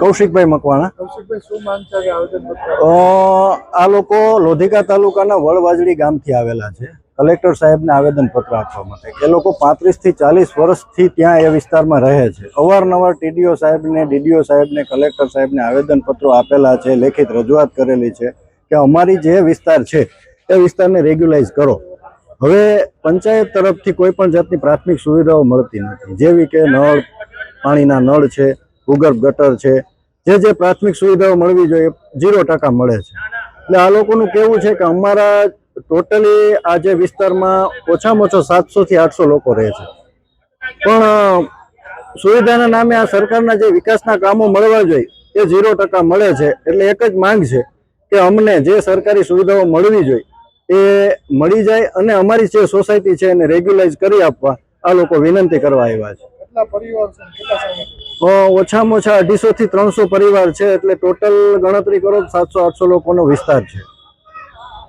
કૌશિકભાઈ મકવાણા. આ લોકો લોધિકા તાલુકાના વડવાજડી ગામથી આવેલા છે. કલેક્ટર સાહેબને આવેદનપત્ર આપવા માટે એ લોકો પાંત્રીસથી ચાલીસ વર્ષથી ત્યાં એ વિસ્તારમાં રહે છે. અવારનવાર ટીડીઓ સાહેબને ડીડીઓ સાહેબને કલેક્ટર સાહેબને આવેદનપત્રો આપેલા છે લેખિત રજૂઆત કરેલી છે કે અમારી જે વિસ્તાર છે એ વિસ્તારને રેગ્યુલાઇઝ કરો. હવે પંચાયત તરફથી કોઈ પણ જાતની પ્રાથમિક સુવિધાઓ મળતી નથી. જેવી કે નળ પાણીના નળ છે ભૂગર્ભ ગટર છે. જે જે પ્રાથમિક સુવિધાઓ મળવી જોઈએ, ઝીરો ટકા મળે છે. એટલે આ લોકોનું કેવું છે કે અમારા ટોટલી આ જે વિસ્તારમાં ઓછામાં ઓછો સાતસો થી આઠસો લોકો રહે છે. પણ સુવિધાના નામે આ સરકારના જે વિકાસના કામો મળવા જોઈએ, એ ઝીરો ટકા મળે છે. એટલે એક જ માંગ છે કે અમને જે સરકારી સુવિધાઓ મળવી જોઈએ, એ મળી જાય અને અમારી જે સોસાયટી છે એને રેગ્યુલાઇઝ કરી આપવા આ લોકો વિનંતી કરવા આવ્યા છે. ઓછામાં ઓછા અઢીસો થી ત્રણસો પરિવાર છે, એટલે ટોટલ ગણતરી કરો સાતસો આઠસો લોકોનો વિસ્તાર છે.